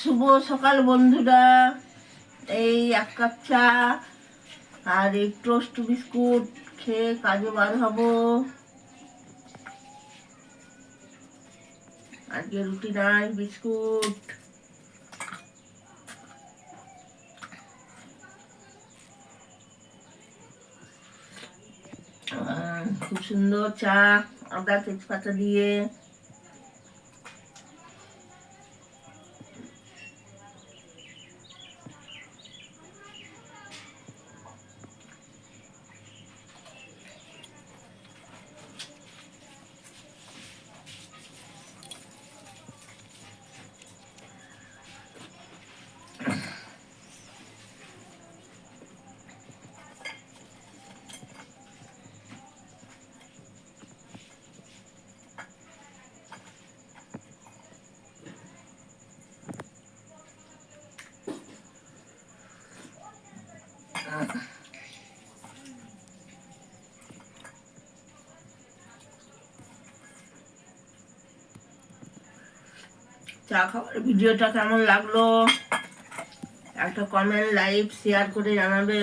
শুভ সকাল বন্ধুরা। এই এক কাপ চা আর এই টোস্ট বিস্কুট খেয়ে কাজে বার হব। আজকে রুটি নাই, বিস্কুট। খুব সুন্দর চা, আদা তেজপাতা দিয়ে। চা খাওয়ার ভিডিওটা কেমন লাগল? একটা কমেন্ট লাইক শেয়ার করে জানাবে।